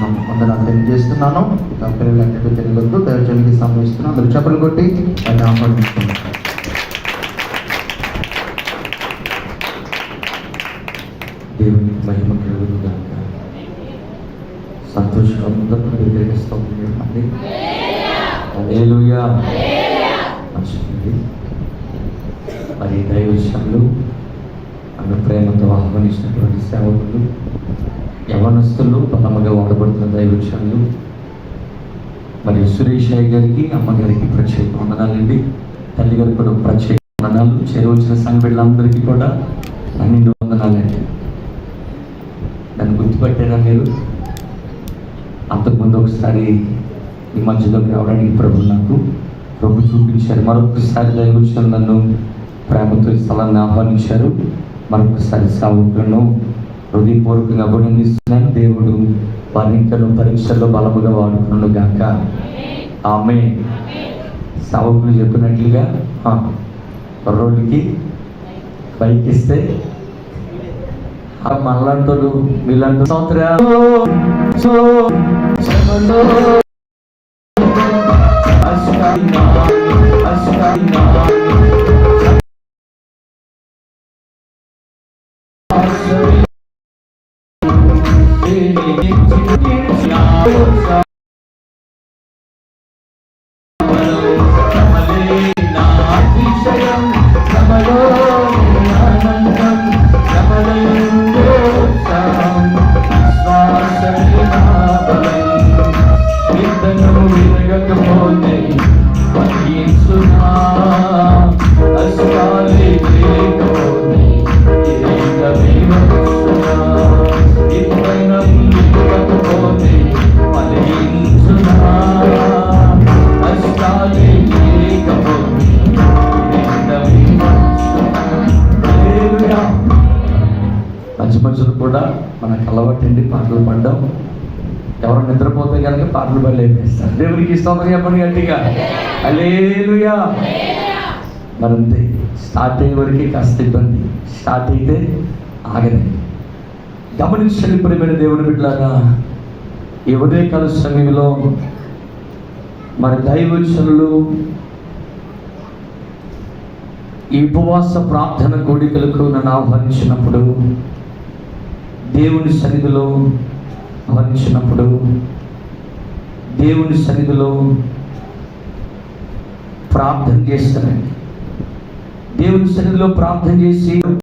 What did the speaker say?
నామం వందనాలు తెలియజేస్తున్నాను. ఇక పిల్లలు అంటే తెలియదు. దయచేసి సంభవిస్తున్నాను అందరూ చెప్పలు కొట్టి అది ఆహ్వానిస్తున్నాను దేవుని మహిమ కలుగుగాక సంతోషంగా అందరూ వ్యతిరేకిస్తూ అండి మంచిది మరి దైవ విషయంలో అన్న ప్రేమతో ఆహ్వానించినటువంటి సేవకులు యవనస్తులు బలముగా వాడబడుతున్న దైవ మరియు సురేష్ అయ్య గారికి అమ్మగారికి ప్రత్యేక వందనాలండి. తల్లి గారికి కూడా ప్రత్యేక వందనాలు. చేరవచ్చిన సంఘ బిడ్డలందరికీ కూడా పన్నెండు వందనాలండి. దాన్ని గుర్తుపట్టారా మీరు? అంతకుముందు ఒకసారి ఈ మధ్యలోకి రావడానికి ప్రభు నాకు ప్రభు చూపించారు. మరొకసారి దైవచనం నన్ను ప్రేమతో ఈ స్థలాన్ని ఆహ్వానించారు. మరొకసారి సావుకులను హృదయపూర్వకంగా అభినందిస్తున్నాను. దేవుడు వారిని ఇంకా పరీక్షల్లో బలముగా వాడుకున్నాను గాక. ఆమె సావుకులు చెప్పినట్లుగా రోడ్డుకి కుర్రోడికి బైక్ ఇస్తే ఆ మనలాంటోడు వీళ్ళంటూ సంవత్సరాలు మధ్య మధ్యలో కూడా మనకు అలవాటండి పాటలు పాడడం. ఎవరు నిద్రపోతే కనుక పాటలు పడి దేవునికి ఇష్టం చెప్పండి గట్టిగా. అలేలుయా మరంతే స్టార్ట్ అయ్యే వరకే కాస్త ఇబ్బంది. స్టార్ట్ అయితే ఆగదండి. గమనించండి ప్రియమైన దేవుని బిడ్డలాగా ఎవరే ఉదయకాల సమయంలో మరి దైవచనులు ఈ ఉపవాస ప్రార్థన కోడికలకు నన్ను ఆహ్వానించినప్పుడు దేవుని సన్నిధిలో ఆహ్వానించినప్పుడు దేవుని సన్నిధిలో ప్రార్థన చేస్తానండి. దేవుని సన్నిధిలో ప్రార్థన చేసి